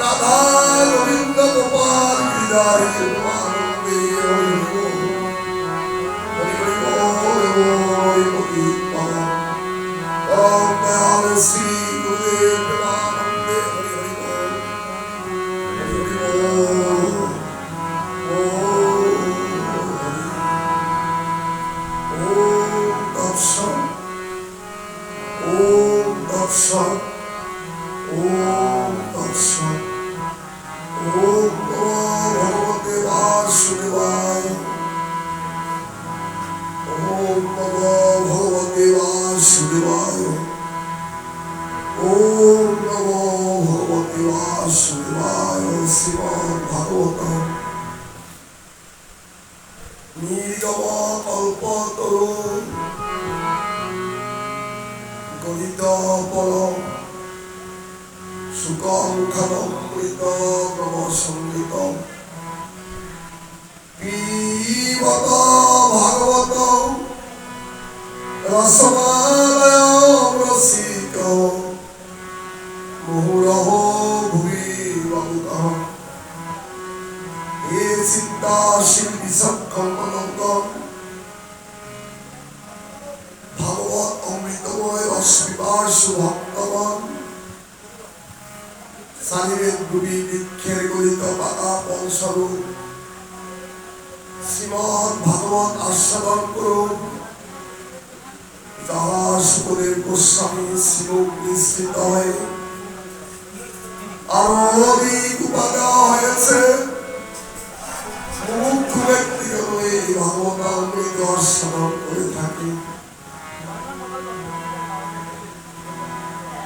Radha Govinda Gopal Giridhari Lord. ভগবতে বাসুদেবায় শ্রীমদ্ ভাগবতম নির্গম কল্পতরুণ গলিত পরম সুকং খনমৃত প্রমসঙ্গিতম পিবত ভাগবত রসমালয়ম চিন্তাশীল বিচক্ষণমনঙ্গ ভাগবত অমৃতময় রশ্মিবাসু ভক্তগণ সানিবেদ গুবি বৃক্ষের গলিত পাতা ফলস্বরূপ শ্রীমৎ ভাগবত আস্বাদন করুন যাহা সুখদেব গোস্বামী শিব নিশ্চিত হয়ে আরও অধিক উপাদা হয়েছে।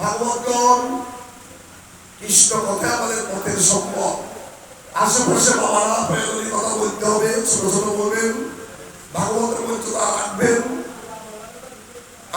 ভাগবতগণ কৃষ্ণ কথায় আমাদের পথের সম্ভব আশেপাশে বাবারা প্রয়োজনীয় কথা বলতে হবে, ছোট ছোট বলবেন, ভাগবতের মর্যাদা রাখবেন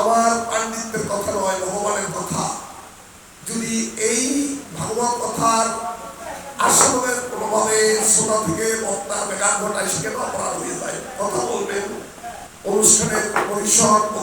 আমার পাণ্ডিত্যের কথা নয়, ভগবানের কথা। যদি এই ভাগবত কথার আশ্রমের কোনোভাবে শ্রোতা থেকে বক্তার বেকার ঘটায় সেখানে অপরাধ হয়ে যায়। কথা বলবেন, অনুষ্ঠানের পরিসর ও